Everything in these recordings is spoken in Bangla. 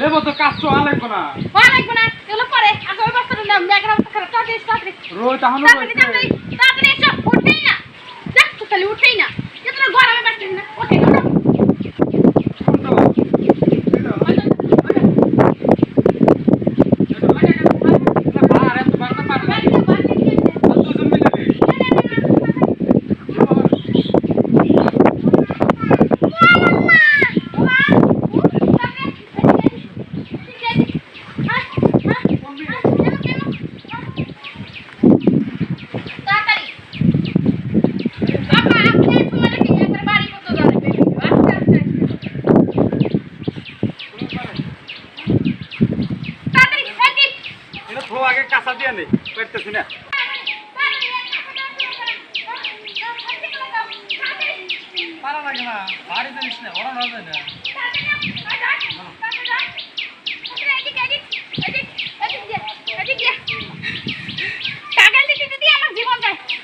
লেবো তো কাজ তো আলাইবো না লাগবে না, এগুলো পরে। আগে ওই বস্তাটা নে, ব্যাগের অবস্থা খারাপ। তাড়াতাড়ি এসো, তাড়াতাড়ি। রোজ তাহলে তাড়াতাড়ি, তাড়াতাড়ি, তাড়াতাড়ি এসো, উঠবেই না। দেখ তো খালি উঠবেই না। এ তোরা গরমে পারছিস না। ওঠে, ওঠো। বাড়ি দে, বাড়ি দে, দিয়ে দে। আগে কাঁচা দিয়ে নেই পেটতেছি না। পারা লাগে না ভারী জিনিস না ওরা না। যায় না।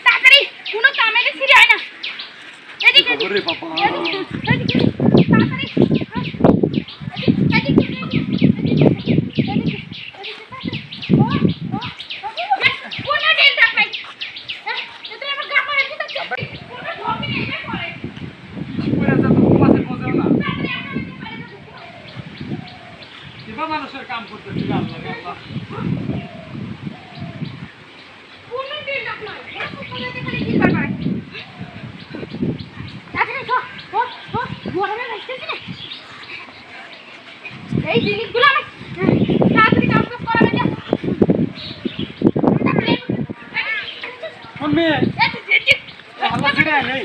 তাড়াতাড়ি কোনো কামেতে ছিড়ে হয় না এদিকে এদিকে ওরে বাবা এদিকে এদিকে তাড়াতাড়ি এদিকে এদিকে এদিকে এদিকে এদিকে ও ও কোনো দিন ডাক নাই এটা আমার গা পড়ে দিতে কোনো ঢোকে নেই এটা করে পুরা যা তো মাছের মজা না তাড়াতাড়ি আমার দিকে পারে না কিবা মানুষের কাম করতেছি আল্লাহ আল্লাহ কোনো দিন ডাক নাই এত করে দিতে খালি দিন বারবার তাড়াতাড়ি তো ও ও গরমে লাগতেছে না? এই জিনিসগুলো আমার তাড়াতাড়ি কাজ কাজ করা লাগে তাড়াতাড়ি কোন মেয়ে আল্লাহ ছিড়ে নেই।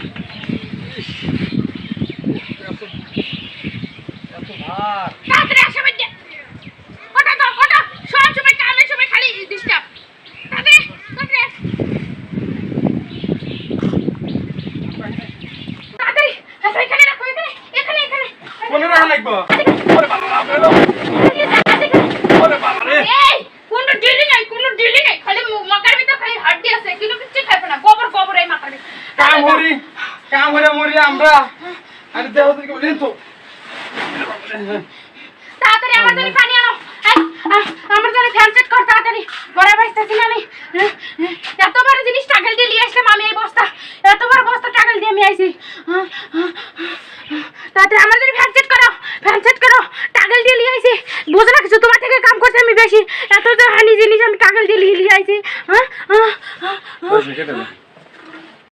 এত মরি আমরা। আরে দেহ থেকে বলেন তো। তাড়াতাড়ি আমার জন্য পানি আনো। আহ, আমার জন্য ফ্যান সেট কর তাড়াতাড়ি। ঘরে বসতেছি না আমি হ্যাঁ, হ্যাঁ, এত বড় জিনিস টাকাল দিয়ে নিয়ে আসলাম আমি এই বস্তা। এত বড় বস্তা টাকাল দিয়ে আমি আইছি। হ্যাঁ, হ্যাঁ, হ্যাঁ, তাড়াতাড়ি আমার জন্য ফ্যান সেট করো ফ্যান সেট করো। টাকাল দিয়ে নিয়ে আইছি। বুঝো না কিছু তোমার থেকে কাম করতে আমি বেশি। এত হানি জিনিস আমি টাকাল দিয়ে নিয়ে নিয়ে আইছি। হ্যাঁ হ্যাঁ, হ্যাঁ, হ্যাঁ।